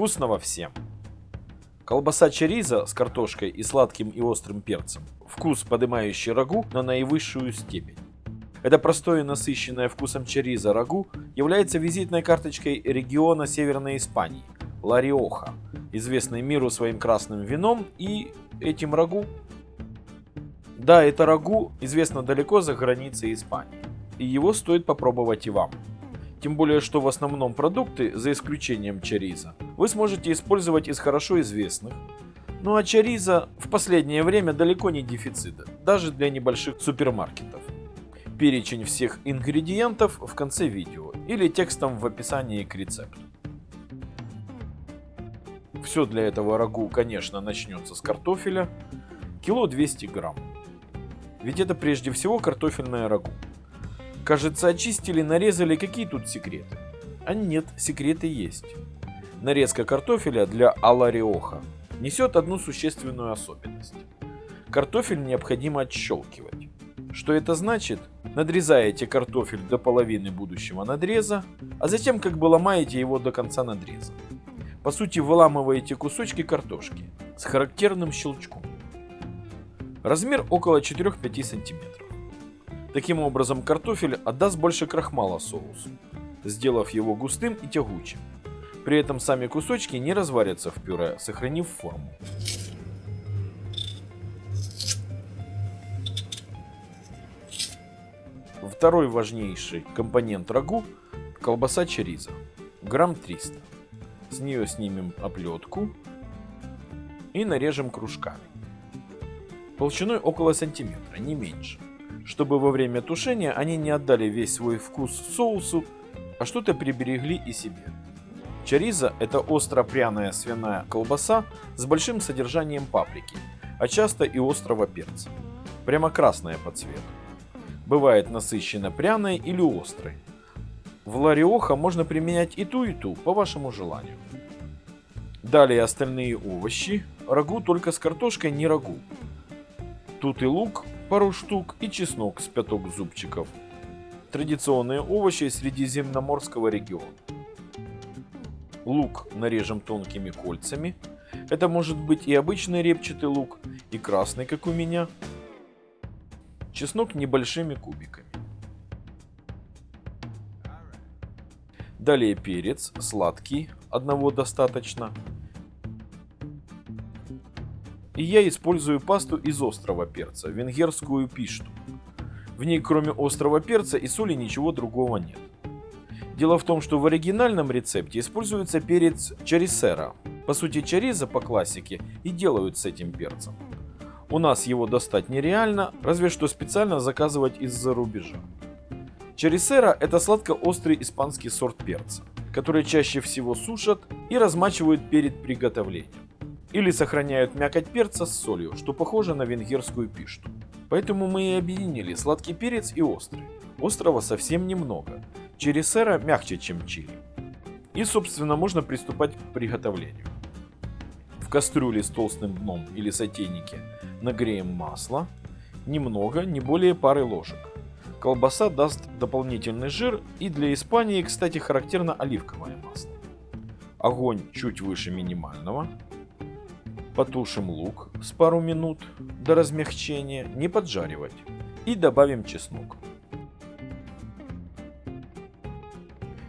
Вкусного всем! Колбаса чериза с картошкой и сладким и острым перцем. Вкус, поднимающий рагу на наивысшую степень. Это простое насыщенное вкусом чериза рагу является визитной карточкой региона Северной Испании – Ла-Риоха, известной миру своим красным вином и этим рагу. Да, это рагу известно далеко за границей Испании, и его стоит попробовать и вам. Тем более, что в основном продукты, за исключением чариза, вы сможете использовать из хорошо известных. Ну а чариза в последнее время далеко не дефицит, даже для небольших супермаркетов. Перечень всех ингредиентов в конце видео или текстом в описании к рецепту. Все для этого рагу, конечно, начнется с картофеля. Кило 200 грамм. Ведь это прежде всего картофельное рагу. Кажется, очистили, нарезали, какие тут секреты? А нет, секреты есть. Нарезка картофеля для алариоха несет одну существенную особенность. Картофель необходимо отщелкивать. Что это значит? Надрезаете картофель до половины будущего надреза, а затем как бы ломаете его до конца надреза. По сути выламываете кусочки картошки с характерным щелчком. Размер около 4-5 сантиметров. Таким образом, картофель отдаст больше крахмала соусу, сделав его густым и тягучим. При этом сами кусочки не разварятся в пюре, сохранив форму. Второй важнейший компонент рагу – колбаса чериза. Грамм 300. С нее снимем оплетку и нарежем кружками. Толщиной около сантиметра, не меньше чтобы во время тушения они не отдали весь свой вкус соусу, а что-то приберегли и себе. Чариза – это остро-пряная свиная колбаса с большим содержанием паприки, а часто и острого перца. Прямо красная по цвету. Бывает насыщенно пряной или острой. В лариоха можно применять и ту, и ту, по вашему желанию. Далее остальные овощи. Рагу только с картошкой не рагу. Тут и лук, пару штук и чеснок с пяток зубчиков. Традиционные овощи средиземноморского региона. Лук нарежем тонкими кольцами. Это может быть и обычный репчатый лук, и красный, как у меня. Чеснок небольшими кубиками. Далее перец, сладкий, одного достаточно. И я использую пасту из острого перца, венгерскую пишту. В ней кроме острого перца и соли ничего другого нет. Дело в том, что в оригинальном рецепте используется перец чарисера. По сути, чариза по классике и делают с этим перцем. У нас его достать нереально, разве что специально заказывать из-за рубежа. Чарисера – это сладко-острый испанский сорт перца, который чаще всего сушат и размачивают перед приготовлением. Или сохраняют мякоть перца с солью, что похоже на венгерскую пишту. Поэтому мы и объединили сладкий перец и острый. Острого совсем немного. Чересера мягче, чем чили. И, собственно, можно приступать к приготовлению. В кастрюле с толстым дном или сотейнике нагреем масло. Немного, не более пары ложек. Колбаса даст дополнительный жир и для Испании, кстати, характерно оливковое масло. Огонь чуть выше минимального. Потушим лук с пару минут до размягчения, не поджаривать. И добавим чеснок.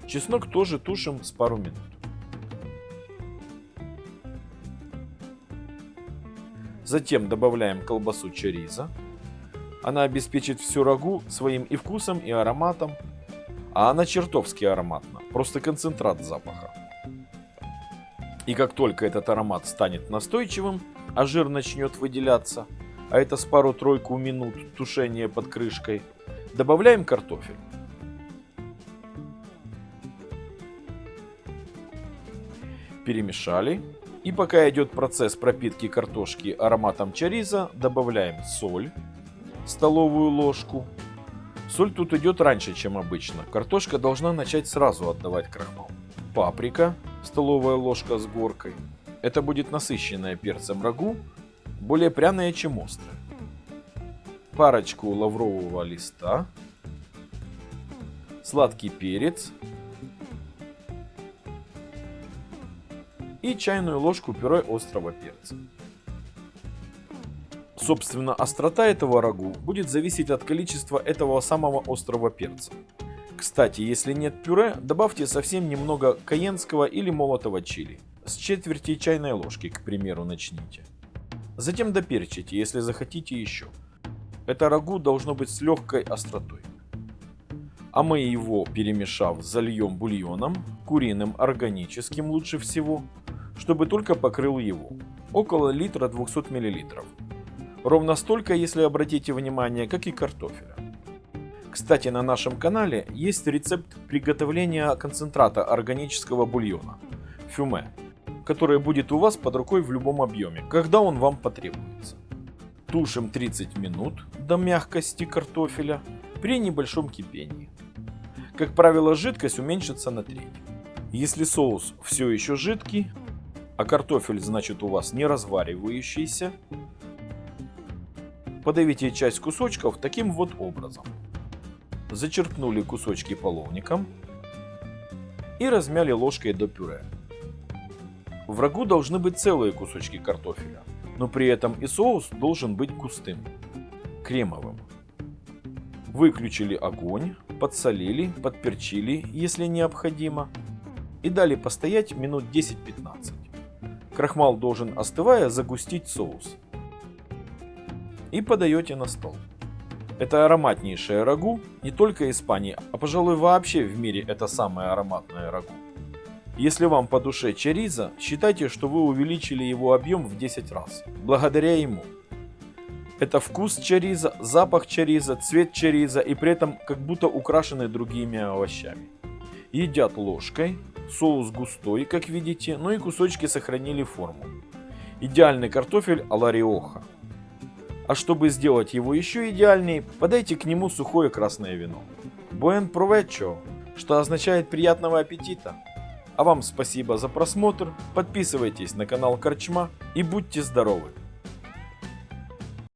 Чеснок тоже тушим с пару минут. Затем добавляем колбасу чериза. Она обеспечит всю рагу своим и вкусом, и ароматом. А она чертовски ароматна, просто концентрат запаха. И как только этот аромат станет настойчивым, а жир начнет выделяться, а это с пару-тройку минут тушения под крышкой, добавляем картофель. Перемешали. И пока идет процесс пропитки картошки ароматом чариза, добавляем соль, столовую ложку. Соль тут идет раньше, чем обычно. Картошка должна начать сразу отдавать крахмал. Паприка, столовая ложка с горкой. Это будет насыщенное перцем рагу, более пряное, чем острое. Парочку лаврового листа, сладкий перец, и чайную ложку пюре острого перца. Собственно, острота этого рагу будет зависеть от количества этого самого острого перца. Кстати, если нет пюре, добавьте совсем немного каенского или молотого чили. С четверти чайной ложки, к примеру, начните. Затем доперчите, если захотите еще. Это рагу должно быть с легкой остротой. А мы его, перемешав, зальем бульоном, куриным органическим лучше всего, чтобы только покрыл его. Около литра 200 мл. Ровно столько, если обратите внимание, как и картофеля. Кстати, на нашем канале есть рецепт приготовления концентрата органического бульона – фюме, который будет у вас под рукой в любом объеме, когда он вам потребуется. Тушим 30 минут до мягкости картофеля при небольшом кипении. Как правило, жидкость уменьшится на треть. Если соус все еще жидкий, а картофель значит у вас не разваривающийся, Подавите часть кусочков таким вот образом. Зачерпнули кусочки половником и размяли ложкой до пюре. В рагу должны быть целые кусочки картофеля, но при этом и соус должен быть густым, кремовым. Выключили огонь, подсолили, подперчили, если необходимо, и дали постоять минут 10-15. Крахмал должен остывая загустить соус и подаете на стол. Это ароматнейшее рагу не только Испании, а пожалуй вообще в мире это самое ароматное рагу. Если вам по душе чериза, считайте, что вы увеличили его объем в 10 раз, благодаря ему. Это вкус чериза, запах чериза, цвет чериза и при этом как будто украшены другими овощами. Едят ложкой, соус густой, как видите, но и кусочки сохранили форму. Идеальный картофель алариоха. А чтобы сделать его еще идеальней, подайте к нему сухое красное вино. Buen provecho, что означает приятного аппетита. А вам спасибо за просмотр, подписывайтесь на канал Корчма и будьте здоровы!